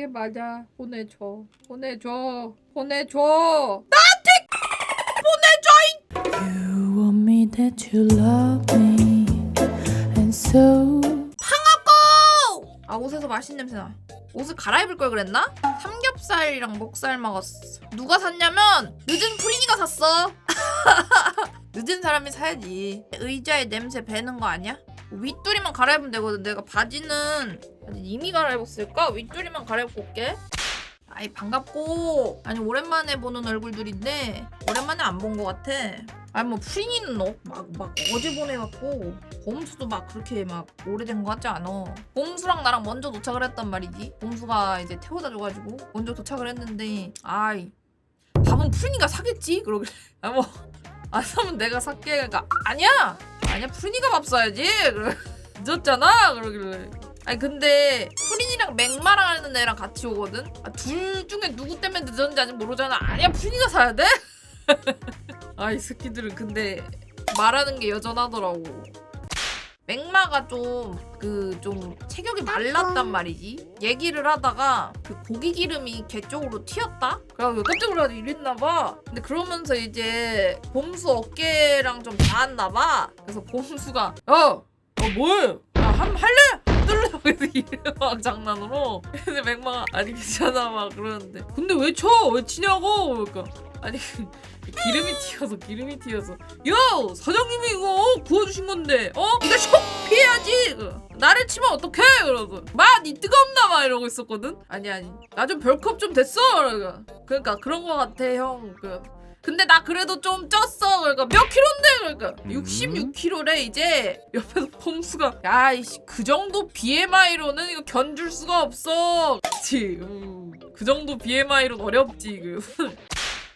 이게 맞아. 보내줘. 보내줘. 보내줘. You want me that you love me, and so 아 옷에서 맛있는 냄새 나. 옷을 갈아입을 걸 그랬나? 삼겹살이랑 목살 먹었어. 누가 샀냐면 늦은 프린이가 샀어. 늦은 사람이 사야지. 의자에 냄새 배는 거 아니야? 윗도리만 갈아입으면 되거든. 내가 바지는 바지 이미 갈아입었을까? 윗도리만 갈아입고 올게. 아이 반갑고 아니 오랜만에 보는 얼굴들인데 오랜만에 안 본 것 같아. 아니 뭐 프린이는 어, 막, 막 어제 보내갖고 봄수도 막 그렇게 막 오래된 것 같지 않아. 봄수랑 나랑 먼저 도착을 했단 말이지. 봄수가 이제 태워다 줘가지고 먼저 도착을 했는데 아이 밥은 프린이가 사겠지? 그러길래 아뭐안 사면 내가 살게 그러니까 아니야 아니야 프린이가 밥 사야지. 늦었잖아 그러길래 아니 근데 프린이랑 맥마랑 하는 애랑 같이 오거든. 아, 둘 중에 누구 때문에 늦었는지 아직 모르잖아. 아니야 프린이가 사야 돼? 아이 새끼들은 근데 말하는 게 여전하더라고. 맥마가 좀 그 좀 체격이 말랐단 말이지. 얘기를 하다가 그 고기 기름이 걔 쪽으로 튀었다. 그래가지고 깜짝 놀라서 이랬나 봐. 근데 그러면서 이제 봄수 어깨랑 좀 닿았나 봐. 그래서 봄수가 야, 어 뭐해? 야한 할래? 뚫려 그래서 이래 막 장난으로. 근데 맥마가 아니 괜찮아 막 그러는데 근데 왜 쳐? 왜 치냐고? 그러니까 아니 기름이 튀어서 기름이 튀어서. 야 사장님이 이거 구워주신 건데 어? 네가 속 피해야지! 그, 나를 치면 어떡해! 그러고 마니 뜨겁나 막 이러고 있었거든? 아니 아니. 나 좀 별컵 좀 됐어! 그러니까. 그러니까 그런 거 같아 형 그 근데 나 그래도 좀 쪘어! 그러니까 몇 킬로인데? 그러니까 음. 66킬로래 이제. 옆에서 폼수가 야이씨 그 정도 BMI로는 이거 견줄 수가 없어. 그치? 음, 그 정도 BMI로 어렵지 그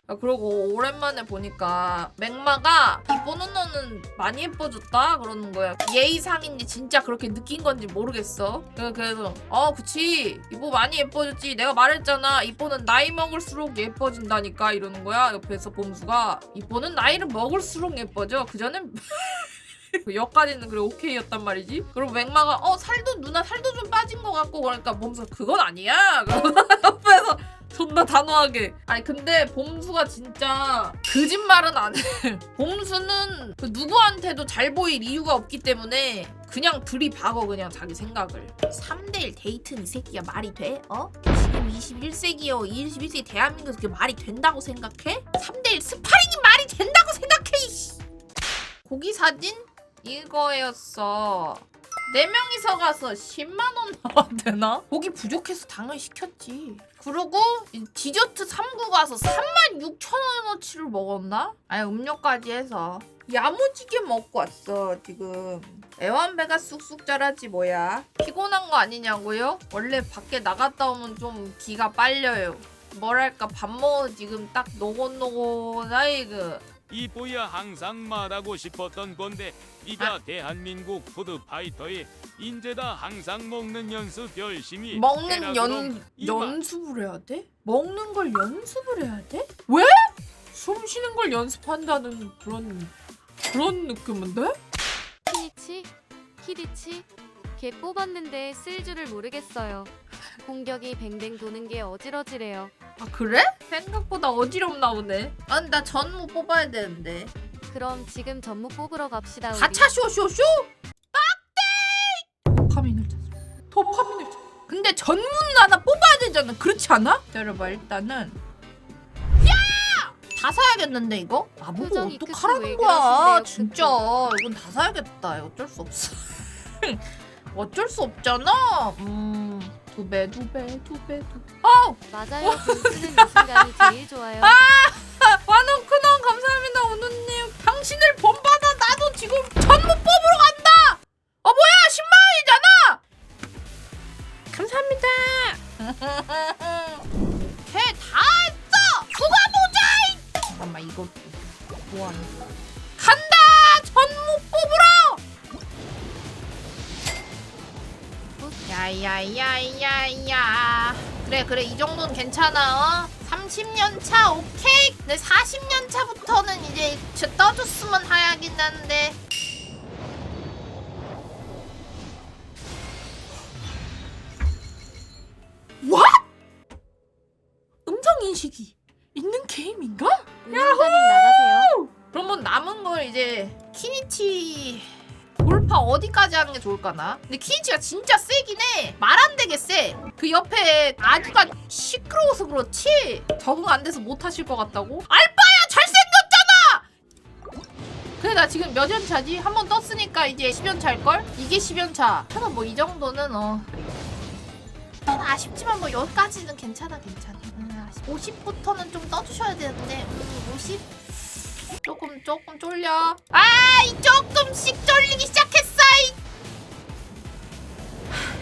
아, 그리고 오랜만에 보니까 맥마가 이보는 너는 많이 예뻐졌다 그러는 거야. 예의상인지 진짜 그렇게 느낀 건지 모르겠어. 그래- 그래서 어 그치 이보 많이 예뻐졌지. 내가 말했잖아. 이보는 나이 먹을수록 예뻐진다니까 이러는 거야. 옆에서 봄수가 이보는 나이를 먹을수록 예뻐져. 그 전엔 그 여기까지는 그래 오케이였단 말이지. 그리고 맥마가 어 살도 누나 살도 좀 빠진 것 같고 그러니까 봄수 그건 아니야. 옆에서 존 나 단호하게. 아니 근데 봄수가 진짜 거짓말은 안 해. 봄수는 그 누구한테도 잘 보일 이유가 없기 때문에 그냥 들이박어 그냥 자기 생각을. 3대1 데이트는 이 새끼가 말이 돼? 어? 지금 21세기요. 21세기 대한민국에서 그게 말이 된다고 생각해? 3대1 스파링이 말이 된다고 생각해 이씨. 고기 사진 이거였어. 네 명이서 가서 10만 원 되나? 고기 부족해서 당연히 시켰지. 그리고 이 디저트 3구 가서 3만 6천 원어치를 먹었나? 아니 음료까지 해서 야무지게 먹고 왔어 지금. 애완배가 쑥쑥 자라지 뭐야. 피곤한 거 아니냐고요? 원래 밖에 나갔다 오면 좀 기가 빨려요. 뭐랄까 밥 먹어 지금 딱 노곤노곤하이 그 이보야 항상 말하고 싶었던 건데 네가 대한민국 푸드파이터의 인재다 항상 먹는 연습 열심히 먹는 해라, 연 그럼. 이만. 연습을 해야 돼? 먹는 걸 연습을 해야 돼? 왜? 숨 쉬는 걸 연습한다는 그런 그런 느낌인데? 키니치, 키디치, 걔 뽑았는데 쓸 줄을 모르겠어요. 공격이 뱅뱅 도는 게 어지러지래요. 아 그래? 생각보다 어지럽나 보네. 아, 나 전무 뽑아야 되는데. 그럼 지금 전무 뽑으러 갑시다. 우리. 가차 쇼쇼쇼? 빡대! 도파민을 찾아. 도파민을 찾아. 근데 전문 하나 뽑아야 되잖아. 그렇지 않아? 기다려봐 일단은. 야! 다 사야겠는데 이거? 나보고 표정이 어떡하라는 크크 왜 거야 그러신데요, 진짜 이건 다 사야겠다 어쩔 수 없어 어쩔 수 없잖아 음 두 배 두 배 두 배두 아우! 맞아요. 분수는 이 순간이 제일 좋아요. 만원 큰원 감사합니다 오누님. 당신을 본받아 나도 지금 전무 뽑으러 간다! 어 뭐야 10만원이잖아! 감사합니다. 걔 다 했어! 누가 보자 잠깐만 이거 뭐하는 간다 야야야야야 그래 그래 이 정도는 괜찮아 어? 30년 차 오케이 근데 40년 차부터는 이제 저 떠줬으면 하야긴 한데 What? 방식이 있는 게임인가? 운영자님 나가세요. 그러면 남은 걸 이제 키니치 돌파 어디까지 하는 게 좋을까나? 근데 키니치가 진짜 세긴 해. 말 안 되게 세. 그 옆에 아주가 시끄러워서 그렇지 적응 안 돼서 못 하실 것 같다고? 알바야 잘생겼잖아. 근데 나 지금 몇연 차지? 한 번 떴으니까 이제 10연 차일걸? 이게 10연 차. 하나 뭐 이 정도는 어. 아쉽지만 뭐 여기까지는 괜찮아 괜찮아. 음, 50부터는 좀 떠주셔야 되는데 음, 50 조금 조금 쫄려. 아, 이 조금씩 쫄리기. 이.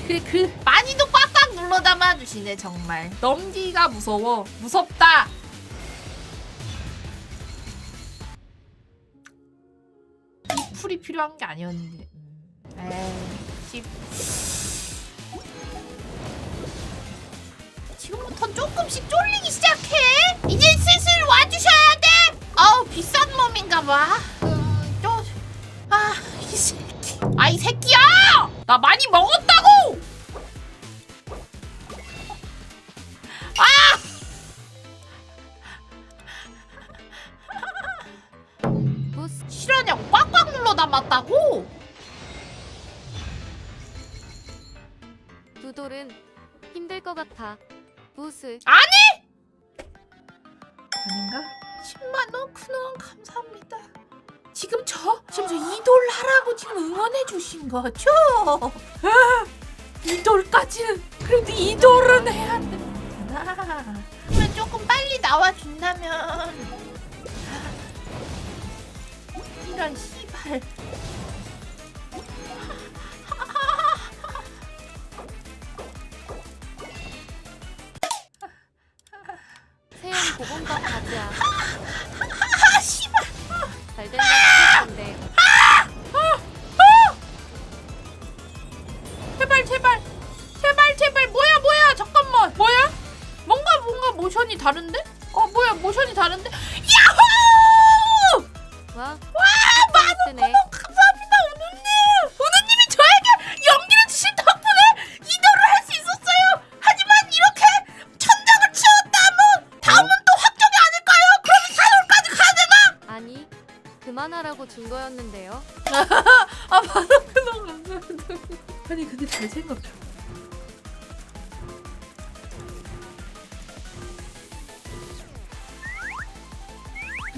그, 그 많이도 꽉꽉 눌러 담아 주시네 정말. 넘기가 무서워. 무섭다. 이 풀이 필요한 게 아니었는데. 음. 에이, 십. 지금부터 조금씩 쫄리기 시작해. 이제 슬슬 와주셔야 돼. 아우 비싼 놈인가 봐. 음, 또, 아, 이 새끼. 아, 이 새끼야! 나 많이 먹었 담았다고? 두돌은 힘들 것 같아. 부스 아닌가? 10만 원 큰원 감사합니다. 지금 저 지금 저 이돌 하라고 지금 응원해 주신 거죠? 아, 이돌까지는 그래도 이돌은 해야 되나? 그러면 조금 빨리 나와 준다면 이런 씨 발 세연 보건밥 가지야. 아 씨발 잘 된다. 싶었는데 제발 제발. 제발 제발. 뭐야 뭐야? 잠깐만. 뭐야? 뭔가 뭔가 모션이 다른데? 어 뭐야? 모션이 다른데? 야호! 와. 와 쓰네. 감사합니다 우누님. 우누님이 저에게 연기를 주신 덕분에 이도를 할 수 있었어요. 하지만 이렇게 천장을 치웠다면 다음은 또 확정이 아닐까요? 그러면 사월까지 가야 되나? 아니 그만하라고 준 거였는데요. 아 받았구나 감사합니다 아니 근데 잘 생각해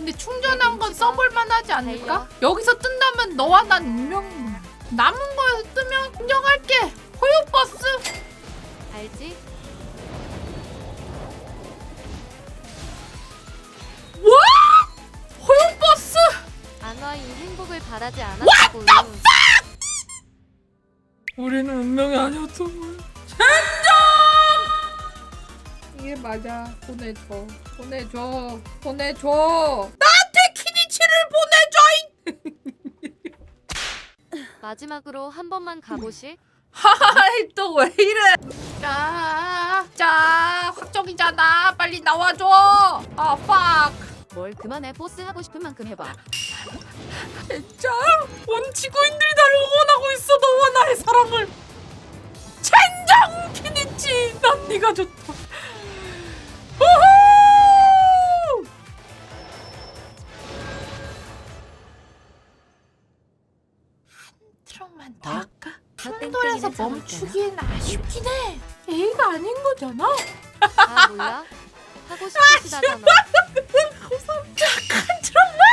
근데 충전한 건 써볼만 하지 않을까? 여기서 뜬다면 너와 난 운명인 거야 남은 거에서 뜨면 인정할게 호요 버스 알지? 와! 호요 버스 안와인 행복을 바라지 않았다고. 우리는 운명이 아니었던 거야! 이게 맞아. 보내줘. 보내줘. 보내줘. 나한테 키니치를 보내줘 마지막으로 한 번만 가보실? 하하이 또 왜 이래? 자, 자 확정이잖아. 빨리 나와줘. 아 fuck. 뭘 그만해. 보스 하고 싶은 만큼 해봐. 진짜? 온 지구인들이 나를 응원하고 있어 너와 나의 사랑을. 젠장 키니치. 난 네가 좋다 우후 한 트럭만 더 어? 할까? 다 충돌해서 땡땡이는 멈추기엔 아쉽긴 해 A가 아닌 거잖아 아 몰라? 하고 싶으시다잖아. 한 트럭만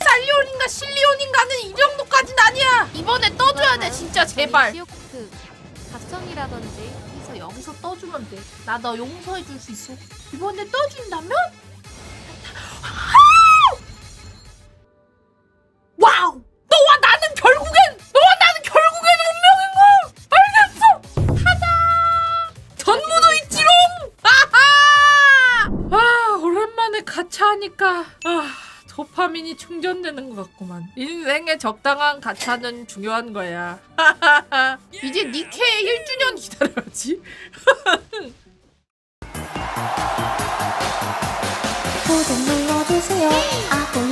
살리온인가 실리온인가는 이 정도까진 아니야 이번에 떠줘야 돼 진짜 제발 시오크 각성이라든지. 여기서 떠주면 돼 나 너 용서해 줄 수 있어? 이번에 떠준다면 도파민이 충전되는 것 같구만. 인생의 적당한 가차는 중요한 거야. 이제 니케 1주년 기다려야지. 구독 눌러주세요. 아구